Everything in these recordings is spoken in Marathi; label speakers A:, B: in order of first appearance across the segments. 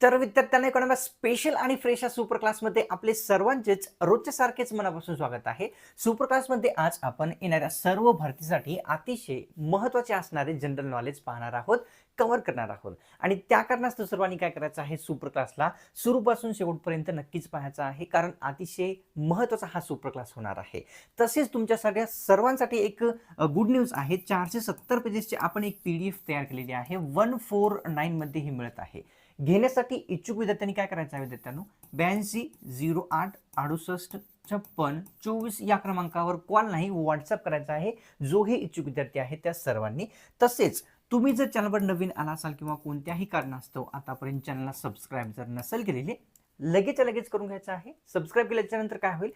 A: तर विद्यार्थ्यांना एकोणा स्पेशल आणि फ्रेश या सुपर क्लासमध्ये आपले सर्वांचेच रोजच्या सारखेच मनापासून स्वागत आहे. सुपर क्लासमध्ये आज आपण येणाऱ्या सर्व भरतीसाठी अतिशय महत्त्वाचे असणारे जनरल नॉलेज पाहणार आहोत कव्हर करणार आहोत. आणि त्या कारणास्तव सर्वांनी काय करायचं आहे सुपर क्लासला सुरूपासून शेवटपर्यंत नक्कीच पाहायचं आहे कारण अतिशय महत्त्वाचा हा सुपर क्लास होणार आहे. तसेच तुमच्या सगळ्या सर्वांसाठी एक गुड न्यूज आहे. चारशे सत्तर पेजेसची आपण एक पी डी एफ तयार केलेली आहे. वन फोर नाईनमध्ये ही मिळत आहे. घेण्यासाठी इच्छुक विद्यार्थ्यांनी काय करायचं आहे विद्यार्थ्यांनो? ब्याऐंशी झिरो आठ अडुसष्ट छप्पन चोवीस या क्रमांकावर कॉल नाही व्हॉट्सअप करायचा आहे. जो हे इच्छुक विद्यार्थी आहे त्या सर्वांनी. तसेच तुम्ही जर चॅनलवर नवीन आला असाल किंवा कोणत्याही कारणास्तव आतापर्यंत चॅनलला सबस्क्राईब जर नसेल केलेले लगेच लगेच करून घ्यायचं आहे. सबस्क्राईब केल्याच्यानंतर काय होईल?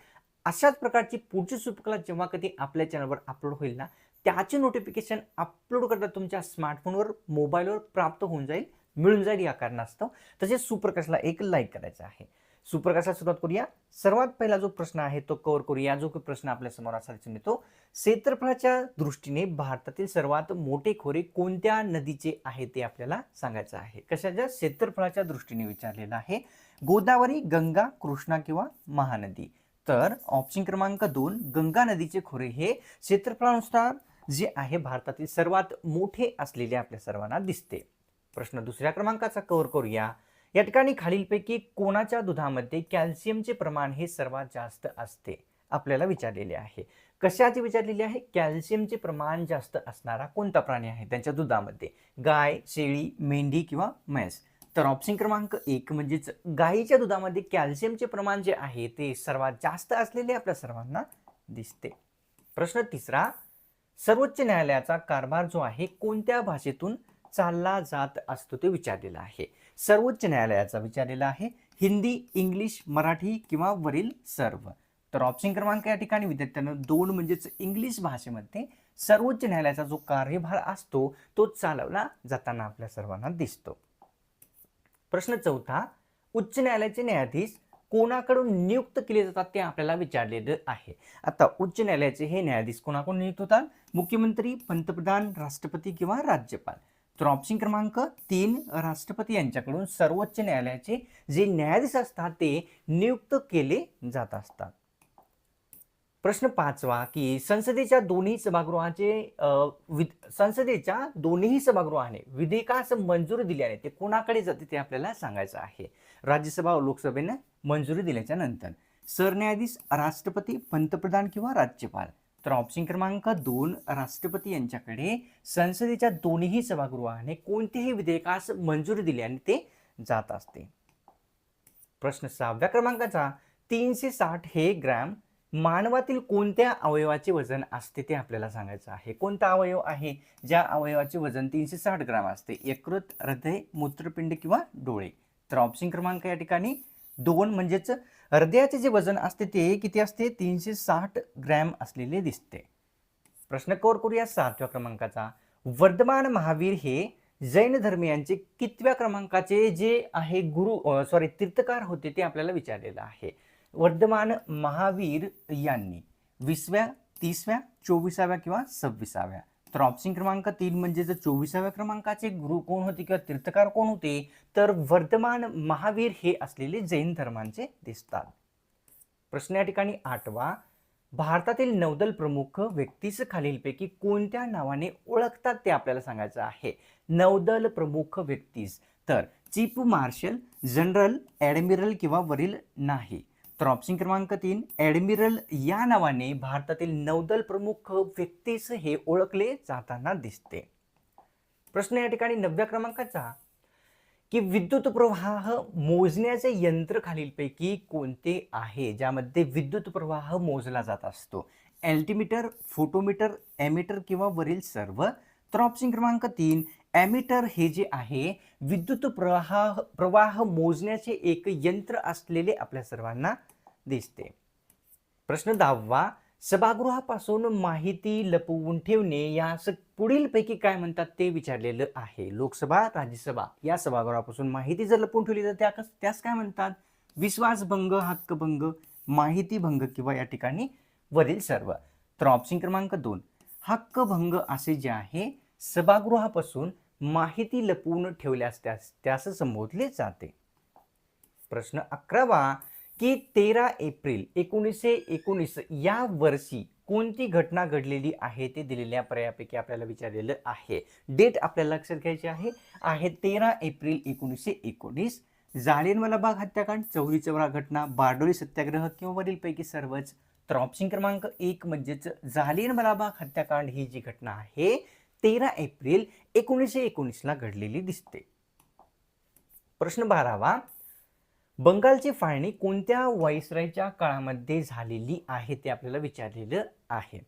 A: अशाच प्रकारची पुढची सुपकला जेव्हा कधी आपल्या चॅनलवर अपलोड होईल ना त्याचे नोटिफिकेशन अपलोड करता तुमच्या स्मार्टफोनवर मोबाईलवर प्राप्त होऊन जाईल. मिळून जाईल या कारणास्तव. तसेच सुप्रकाशला एक लाईक करायचा आहे. सुप्रकाशाला सुरुवात करूया. सर्वात पहिला जो प्रश्न आहे तो कव्हर करूया. जो प्रश्न आपल्यासमोर असायचा मिळतो क्षेत्रफळाच्या दृष्टीने भारतातील सर्वात मोठे खोरे कोणत्या नदीचे आहे ते आपल्याला सांगायचं आहे. कशाच्या? क्षेत्रफळाच्या दृष्टीने विचारलेलं आहे. गोदावरी गंगा कृष्णा किंवा महानदी. तर ऑप्शन क्रमांक दोन गंगा नदीचे खोरे हे क्षेत्रफळानुसार जे आहे भारतातील सर्वात मोठे असलेले आपल्या सर्वांना दिसते. प्रश्न दुसऱ्या क्रमांकाचा कव्हर करूया. या ठिकाणी खालीलपैकी कोणाच्या दुधामध्ये कॅल्शियमचे प्रमाण हे सर्वात जास्त असते? आपल्याला विचारलेले आहे. कशाचे विचारलेले आहे? कॅल्शियमचे प्रमाण जास्त असणारा कोणता प्राणी आहे त्यांच्या दुधामध्ये? गाय शेळी मेंढी किंवा म्हैस? तर ऑप्शन क्रमांक एक म्हणजेच गायीच्या दुधामध्ये कॅल्शियमचे प्रमाण जे आहे ते सर्वात जास्त असलेले आपल्या सर्वांना दिसते. प्रश्न तिसरा सर्वोच्च न्यायालयाचा कारभार जो आहे कोणत्या भाषेतून चालला जात असतो ते विचारलेलं आहे. सर्वोच्च न्यायालयाचा विचारलेला आहे हिंदी इंग्लिश मराठी किंवा वरील सर्व. तर ऑप्शन क्रमांक या ठिकाणी विद्यार्थ्यांना दोन म्हणजेच इंग्लिश भाषेमध्ये सर्वोच्च न्यायालयाचा जो कार्यभार असतो तो चालवला जाताना आपल्या सर्वांना दिसतो. प्रश्न चौथा उच्च न्यायालयाचे न्यायाधीश कोणाकडून नियुक्त केले जातात ते आपल्याला विचारलेलं आहे. आता उच्च न्यायालयाचे हे न्यायाधीश कोणाकडून नियुक्त होतात? मुख्यमंत्री पंतप्रधान राष्ट्रपती किंवा राज्यपाल. तर ऑप्शन क्रमांक तीन राष्ट्रपती यांच्याकडून सर्वोच्च न्यायालयाचे जे न्यायाधीश असतात ते नियुक्त केले जात असतात. प्रश्न पाचवा की संसदेच्या दोन्ही सभागृहाचे संसदेच्या दोन्ही सभागृहाने विधेयकास मंजुरी दिल्याने ते कोणाकडे जाते ते आपल्याला सांगायचं आहे. राज्यसभा व लोकसभेनं मंजुरी दिल्याच्या नंतर सरन्यायाधीश राष्ट्रपती पंतप्रधान किंवा राज्यपाल तर ऑप्शन क्रमांक दोन राष्ट्रपती यांच्याकडे संसदेच्या दोन्ही सभागृहाने कोणतेही विधेयकास मंजुरी दिल्याने ते जात असते. प्रश्न सहाव्या क्रमांकाचा तीनशे साठ हे ग्रॅम मानवातील कोणत्या अवयवाचे वजन असते ते आपल्याला सांगायचं आहे. कोणता अवयव आहे? ज्या अवयवाचे वजन तीनशे साठ ग्रॅम असते. यकृत हृदय मूत्रपिंड किंवा डोळे. तर ऑप्शन क्रमांक या ठिकाणी दोन म्हणजेच हृदयाचे जे वजन असते ते किती असते? तीनशे साठ ग्रॅम असलेले दिसते. प्रश्न कवर करूया सातव्या क्रमांकाचा. वर्धमान महावीर हे जैन धर्मियांचे कितव्या क्रमांकाचे जे आहे गुरु सॉरी तीर्थकार होते ते आपल्याला विचारलेलं आहे. वर्धमान महावीर यांनी वीसव्या तीसव्या चोवीसाव्या किंवा सव्वीसाव्या तर ऑप्शन क्रमांक तीन म्हणजे जर चोवीसाव्या क्रमांकाचे गुरु कोण होते किंवा तीर्थकार कोण होते तर वर्धमान महावीर हे असलेले जैन धर्मांचे दिसतात. प्रश्न या ठिकाणी आठवा. भारतातील नौदल प्रमुख व्यक्तीस खालीलपैकी कोणत्या नावाने ओळखतात ते आपल्याला सांगायचं आहे? नौदल प्रमुख व्यक्तीस. तर चीफ मार्शल जनरल ॲडमिरल किंवा वरील नाही. तर ऑप्शन क्रमांक तीन ॲडमिरल या नावाने भारतातील नौदल प्रमुख व्यक्तीस हे ओळखले जाताना दिसते. प्रश्न या ठिकाणी नवव्या क्रमांकाचा की विद्युत प्रवाह मोजण्याचे यंत्र खालीलपैकी कोणते आहे? ज्यामध्ये विद्युत प्रवाह मोजला जात असतो. अल्टीमीटर फोटोमीटर एमीटर किंवा वरील सर्व. तर ऑप्शन क्रमांक तीन ॲमीटर हे जे आहे विद्युत प्रवाह प्रवाह मोजण्याचे एक यंत्र असलेले आपल्या सर्वांना दिसते. प्रश्न दहावा सभागृहापासून माहिती लपवून ठेवणे यास पुढीलपैकी काय म्हणतात ते विचारलेलं आहे. लोकसभा राज्यसभा या सभागृहापासून माहिती जर लपवून ठेवली तर त्या त्यास काय म्हणतात? विश्वासभंग हक्कभंग माहितीभंग किंवा या ठिकाणी वरील सर्व. तर ऑप्शन क्रमांक दोन हक्कभंग असे जे आहे सभागृहापासून माहिती लपवून ठेवल्यास त्यास त्यास संबोधले जाते. प्रश्न अकरावा की तेरा एप्रिल एकोणीसशे एकोणीस या वर्षी कोणती घटना घडलेली आहे ते दिलेल्या पर्यायापैकी आपल्याला विचारलेलं आहे. डेट आपल्याला लक्षात घ्यायची आहे. आहे तेरा एप्रिल एकोणीसशे एकोणीस. जालियनवाला बाग हत्याकांड चौरी चौरा घटना बारडोली सत्याग्रह किंवा वरीलपैकी सर्वच. तर ऑप्शन क्रमांक एक म्हणजेच जालियनवाला बाग हत्याकांड ही जी घटना आहे तेरा एप्रिल एकोणीसशे एकोणीसला घडलेली दिसते. प्रश्न बारावा. बंगालची फाळणी कोणत्या वाईसरायच्या काळामध्ये झालेली आहे ते आपल्याला विचारलेलं आहे.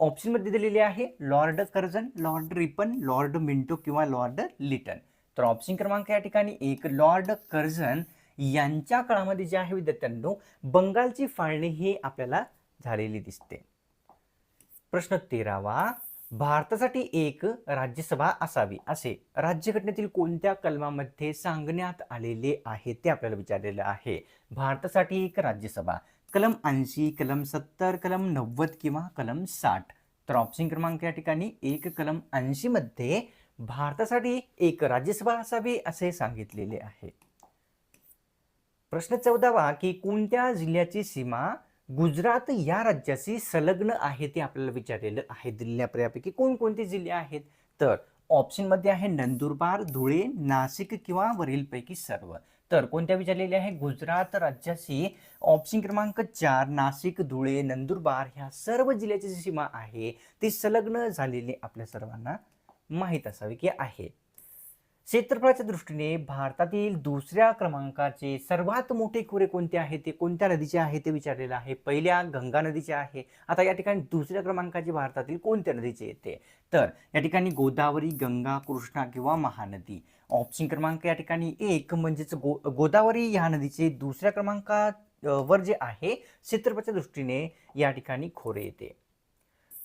A: ऑप्शनमध्ये दिलेली आहे Lord Curzon Lord Ripon Lord Minto किंवा लॉर्ड लिटन. तर ऑप्शन क्रमांक या ठिकाणी एक लॉर्ड कर्जन यांच्या काळामध्ये जे आहे विद्यार्थ्यांनो बंगालची फाळणी ही आपल्याला झालेली दिसते. प्रश्न तेरावा भारतासाठी एक राज्यसभा असावी असे राज्यघटनेतील कोणत्या कलमामध्ये सांगण्यात आलेले आहे ते आपल्याला विचारलेलं आहे. भारतासाठी एक राज्यसभा. कलम ऐंशी कलम सत्तर कलम नव्वद किंवा कलम साठ. तर ऑप्शन क्रमांक या ठिकाणी एक कलम ऐंशी मध्ये भारतासाठी एक राज्यसभा असावी असे सांगितलेले आहे. प्रश्न चौदावा की कोणत्या जिल्ह्याची सीमा गुजरात या राज्याशी संलग्न आहे ते आपल्याला विचारलेलं आहे. दिलेल्या कोणकोणते जिल्हे आहेत? तर ऑप्शनमध्ये आहे नंदुरबार धुळे नाशिक किंवा वरीलपैकी सर्व. तर कोणत्या विचारलेले आहे गुजरात राज्याशी ऑप्शन क्रमांक चार नाशिक धुळे नंदुरबार ह्या सर्व जिल्ह्याची जी सीमा आहे ती संलग्न झालेली आपल्या सर्वांना माहीत असावी की आहे. क्षेत्रफळाच्या दृष्टीने भारतातील दुसऱ्या क्रमांकाचे सर्वात मोठे खोरे कोणते आहे? ते कोणत्या नदीचे आहे? ते विचारलेलं आहे. पहिल्या गंगा नदीचे आहे. आता या ठिकाणी दुसऱ्या क्रमांकाचे भारतातील कोणत्या नदीचे येते? तर या ठिकाणी गोदावरी गंगा कृष्णा किंवा महानदी. ऑप्शन क्रमांक या ठिकाणी एक म्हणजेच गो गोदावरी ह्या नदीचे दुसऱ्या क्रमांकावर जे आहे क्षेत्रफळाच्या दृष्टीने या ठिकाणी खोरे येते.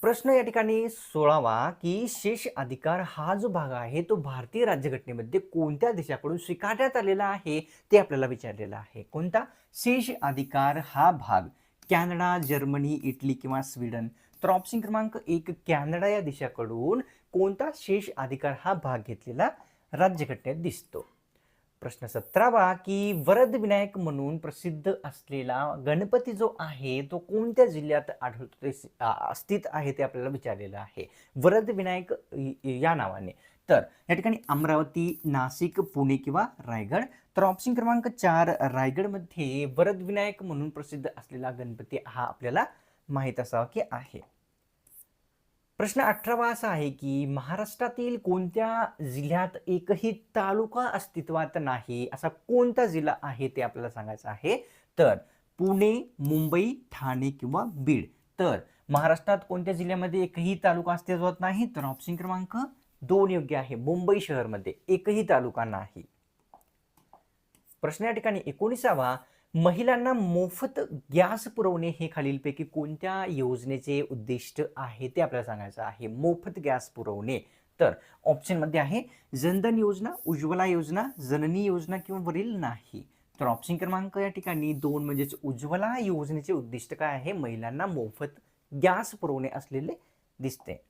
A: प्रश्न या ठिकाणी सोळावा की शेष अधिकार हा जो भाग आहे तो भारतीय राज्यघटनेमध्ये कोणत्या देशाकडून स्वीकारण्यात आलेला आहे ते आपल्याला विचारलेला आहे. कोणता? शेष अधिकार हा भाग कॅनडा जर्मनी इटली किंवा स्वीडन. तर ऑप्शन क्रमांक एक कॅनडा या देशाकडून कोणता शेष अधिकार हा भाग घेतलेला राज्यघटनेत दिसतो? प्रश्न सतरावा की वरद विनायक म्हणून प्रसिद्ध असलेला गणपती जो आहे तो कोणत्या जिल्ह्यात आढळतो ते स्थित आहे ते आपल्याला विचारलेलं आहे. वरद विनायक या नावाने. तर या ठिकाणी अमरावती नाशिक पुणे किंवा रायगड. तर ऑप्शन क्रमांक चार रायगडमध्ये वरद विनायक म्हणून प्रसिद्ध असलेला गणपती हा आपल्याला माहीत असावा की आहे. प्रश्न अठरावा असा आहे की महाराष्ट्रातील कोणत्या जिल्ह्यात एकही तालुका अस्तित्वात नाही? असा कोणता जिल्हा आहे ते आपल्याला सांगायचं आहे? तर पुणे मुंबई ठाणे किंवा बीड. तर महाराष्ट्रात कोणत्या जिल्ह्यामध्ये एकही तालुका अस्तित्वात नाही? तर ऑप्शन क्रमांक दोन योग्य आहे. मुंबई शहरमध्ये एकही तालुका नाही. प्रश्न या ठिकाणी एकोणीसावा महिलांना मोफत गॅस पुरवणे हे खालीलपैकी कोणत्या योजनेचे उद्दिष्ट आहे ते आपल्याला सांगायचं आहे. मोफत गॅस पुरवणे. तर ऑप्शनमध्ये आहे जनधन योजना उज्ज्वला योजना जननी योजना किंवा वरील नाही. तर ऑप्शन क्रमांक या ठिकाणी दोन म्हणजेच उज्ज्वला योजनेचे उद्दिष्ट काय आहे? महिलांना मोफत गॅस पुरवणे असलेले दिसते.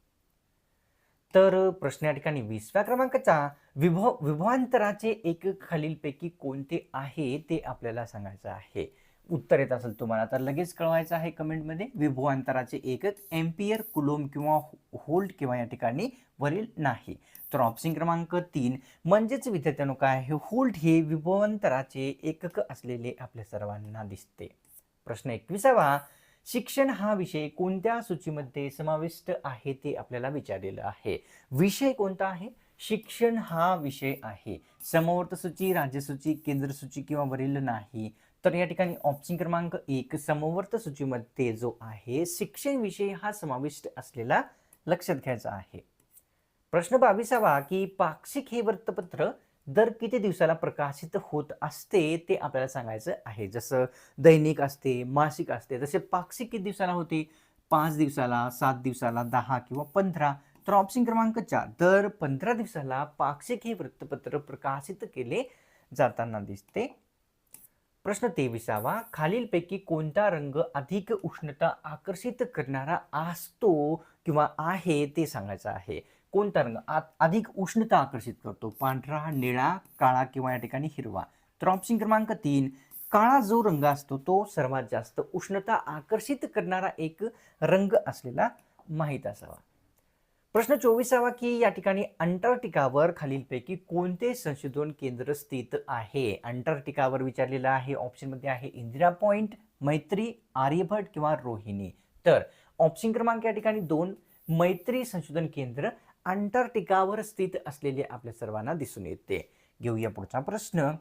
A: तर प्रश्न या ठिकाणी वीसव्या क्रमांकाचा. विभव विभवांतराचे एक खालीलपैकी कोणते आहे ते आपल्याला सांगायचं आहे? उत्तर येत असेल तुम्हाला तर लगेच कळवायचं आहे कमेंटमध्ये. विभवांतराचे एकक एम्पियर कुलोम किंवा होल्ट किंवा या ठिकाणी वरील नाही. तर ऑप्शन क्रमांक तीन म्हणजेच विद्यार्थ्यांनो काय आहे? होल्ट हे विभवांतराचे एकक असलेले आपल्या सर्वांना दिसते. प्रश्न एकविसावा शिक्षण हा विषय कोणत्या सूचीमध्ये समाविष्ट आहे ते आपल्याला विचारलेलं आहे. विषय कोणता आहे? शिक्षण हा विषय आहे. समवर्त सूची राज्यसूची केंद्र सूची किंवा वरील नाही. तर या ठिकाणी ऑप्शन क्रमांक एक समवर्त सूचीमध्ये जो आहे शिक्षण विषय हा समाविष्ट असलेला लक्षात घ्यायचा आहे. प्रश्न बावीसावा की पाक्षिक हे वृत्तपत्र दर किती दिवसाला प्रकाशित होत असते ते आपल्याला सांगायचं आहे. जसं दैनिक असते मासिक असते तसे पाक्षिक किती दिवसाला होते? पाच दिवसाला सात दिवसाला दहा किंवा पंधरा. तर ऑप्शन क्रमांक चार दर पंधरा दिवसाला पाक्षिक हे वृत्तपत्र प्रकाशित केले जाताना दिसते. प्रश्न तेविसावा खालीलपैकी कोणता रंग अधिक उष्णता आकर्षित करणारा असतो किंवा आहे ते सांगायचं आहे. कोणता रंग आत अधिक उष्णता आकर्षित करतो. पांढरा निळा काळा किंवा या ठिकाणी हिरवा. तर ऑप्शन क्रमांक तीन. काळा जो रंग असतो तो सर्वात जास्त उष्णता आकर्षित करणारा एक रंग असलेला माहीत असावा. प्रश्न चोवीसावा की या ठिकाणी अंटार्क्टिकावर खालीलपैकी कोणते संशोधन केंद्र स्थित आहे? अंटार्क्टिकावर विचारलेलं आहे. ऑप्शनमध्ये आहे इंदिरा पॉइंट मैत्री आर्यभट किंवा रोहिणी. तर ऑप्शन क्रमांक या ठिकाणी दोन. मैत्री संशोधन केंद्र अंटार्क्टिकावर स्थित असलेले आपल्या सर्वांना दिसून येते. घेऊया पुढचा प्रश्न.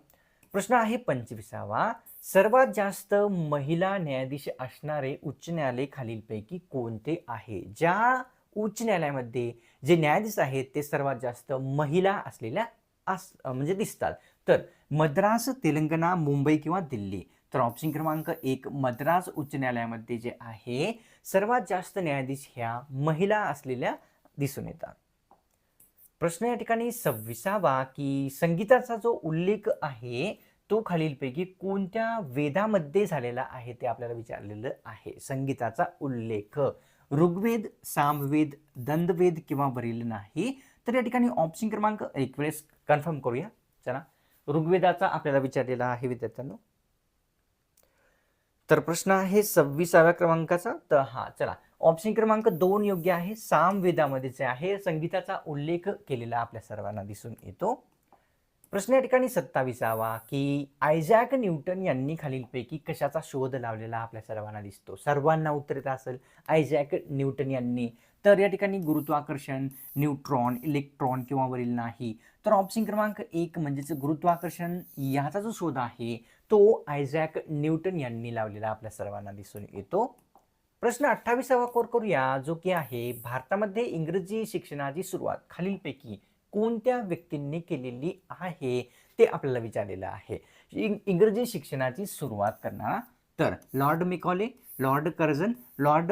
A: प्रश्न आहे पंचवीसावा. सर्वात जास्त महिला न्यायाधीश असणारे उच्च न्यायालय खालीलपैकी कोणते आहे? ज्या उच्च न्यायालयामध्ये जे न्यायाधीश आहेत ते सर्वात जास्त महिला असलेल्या अस म्हणजे दिसतात. तर मद्रास तेलंगणा मुंबई किंवा दिल्ली. तर ऑप्शन क्रमांक एक मद्रास उच्च न्यायालयामध्ये जे आहे सर्वात जास्त न्यायाधीश ह्या महिला असलेल्या दिसून येतात. प्रश्न या ठिकाणी सव्वीसावा की संगीताचा जो उल्लेख आहे तो खालीलपैकी कोणत्या वेदामध्ये झालेला आहे ते आपल्याला विचारलेलं आहे. संगीताचा उल्लेख. ऋग्वेद सामवेद दंदवेद किंवा वरील नाही. तर या ठिकाणी ऑप्शन क्रमांक एक वेळेस कन्फर्म करूया. चला. ऋग्वेदाचा आपल्याला विचारलेला आहे विद्यार्थ्यांनो. तर प्रश्न आहे सव्वीसाव्या क्रमांकाचा. तर हा चला. ऑप्शन क्रमांक दोन योग्य आहे. सामवेदामध्ये जे आहे. संगीताचा उल्लेख केलेला आपल्या सर्वांना दिसून येतो. प्रश्न या ठिकाणी सत्तावीसावा की आयझॅक न्यूटन यांनी खालीलपैकी कशाचा शोध लावलेला आपल्या सर्वांना दिसतो? सर्वांना उत्तर येत असेल आयझॅक न्यूटन यांनी. तर या ठिकाणी गुरुत्वाकर्षण न्यूट्रॉन इलेक्ट्रॉन किंवा वरील नाही. तर ऑप्शन क्रमांक एक म्हणजेच गुरुत्वाकर्षण याचा जो शोध आहे तो आयझॅक न्यूटन यांनी लावलेला आपल्या सर्वांना दिसून येतो. प्रश्न अठ्ठावीसावा कोर करूया जो की आहे भारतामध्ये इंग्रजी शिक्षणाची सुरुवात खालीलपैकी कोणत्या व्यक्तींनी केलेली आहे ते आपल्याला विचारलेलं आहे. इंग- इंग्रजी शिक्षणाची सुरुवात करणारा. तर Lord Macaulay Lord Curzon Lord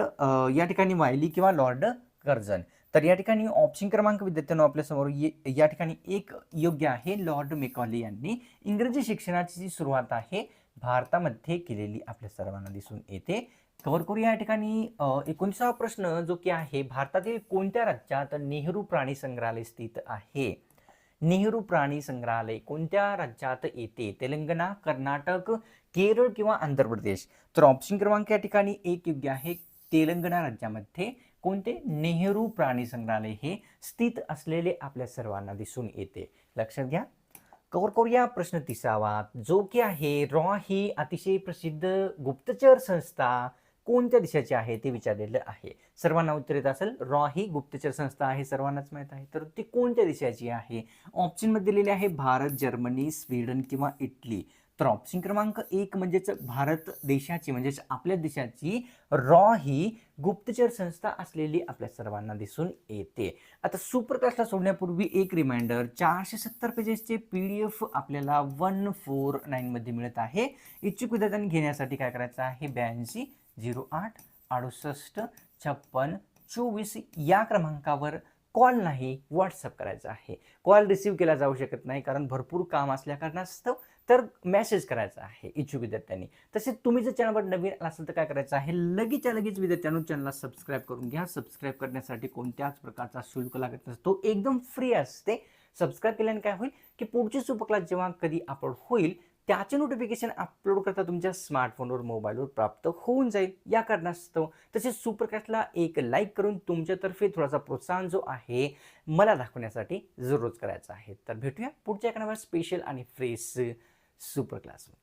A: या ठिकाणी वायली किंवा लॉर्ड कर्जन तर या ठिकाणी ऑप्शन क्रमांक विद्यार्थ्यांना आपल्यासमोर ये- या ठिकाणी एक योग्य आहे लॉर्ड मेकॉले यांनी. इंग्रजी शिक्षणाची जी सुरुवात आहे भारतामध्ये केलेली आपल्या सर्वांना दिसून येते. कव्हर करू या ठिकाणी एकोणीसावा प्रश्न जो की आहे भारतातील कोणत्या राज्यात नेहरू प्राणी संग्रहालय स्थित आहे? नेहरू प्राणी संग्रहालय कोणत्या राज्यात येते? तेलंगणा कर्नाटक केरळ किंवा आंध्र प्रदेश? तर ऑप्शन क्रमांक या ठिकाणी एक योग्य आहे. तेलंगणा राज्यामध्ये कोणते नेहरू प्राणी संग्रहालय हे स्थित असलेले आपल्या सर्वांना दिसून येते? लक्षात घ्या. कवर करूया प्रश्न तिसावा. जो की आहे रॉ ही अतिशय प्रसिद्ध गुप्तचर संस्था कोणत्या देशाची आहे ते विचारलेलं आहे. सर्वांना उत्तर येत असेल रॉ ही गुप्तचर संस्था आहे सर्वांनाच माहीत आहे. तर ती कोणत्या देशाची आहे? ऑप्शनमध्ये दिलेले आहे भारत जर्मनी स्वीडन किंवा इटली. तर ऑप्शन क्रमांक एक म्हणजेच भारत देशाची म्हणजेच आपल्या देशाची रॉ ही गुप्तचर संस्था असलेली आपल्या सर्वांना दिसून येते. आता सुपर क्लासला सोडण्यापूर्वी एक रिमाइंडर चारशे सत्तर पेजेसचे पी डी एफ आपल्याला वन फोर नाईनमध्ये मिळत आहे. इच्छुक विद्यार्थ्यांनी घेण्यासाठी काय करायचं आहे? ब्याऐंशी झिरो आठ अडुसष्ट छप्पन चोवीस या क्रमांकावर कॉल नाही व्हॉट्सअप करायचा आहे. कॉल रिसीव्ह केला जाऊ शकत नाही कारण भरपूर काम असल्या कारणास्तव तर मेसेज करायचा आहे इच्छुक विद्यार्थ्यांनी. तसेच तुम्ही जर चॅनलवर नवीन आला असेल तर काय करायचं आहे? लगेचच्या लगेच विद्यार्थ्यांनो चॅनलला सबस्क्राईब करून घ्या. सबस्क्राईब करण्यासाठी कोणत्याच प्रकारचा शुल्क लागत नसतो. एकदम फ्री असते. सबस्क्राईब केल्याने काय होईल? की पुढची सुपर क्लास जेव्हा कधी अपलोड होईल त्याचे नोटिफिकेशन अपलोड करता तुमच्या स्मार्टफोनवर मोबाईलवर प्राप्त होऊन जाईल. या कारणास्तव तसेच सुपर क्लासला एक लाईक करून तुमच्यातर्फे थोडासा प्रोत्साहन जो आहे मला दाखवण्यासाठी जरूरच करायचा आहे. तर भेटूया पुढच्या एका स्पेशल आणि फ्रेश सुपर क्लासमध्ये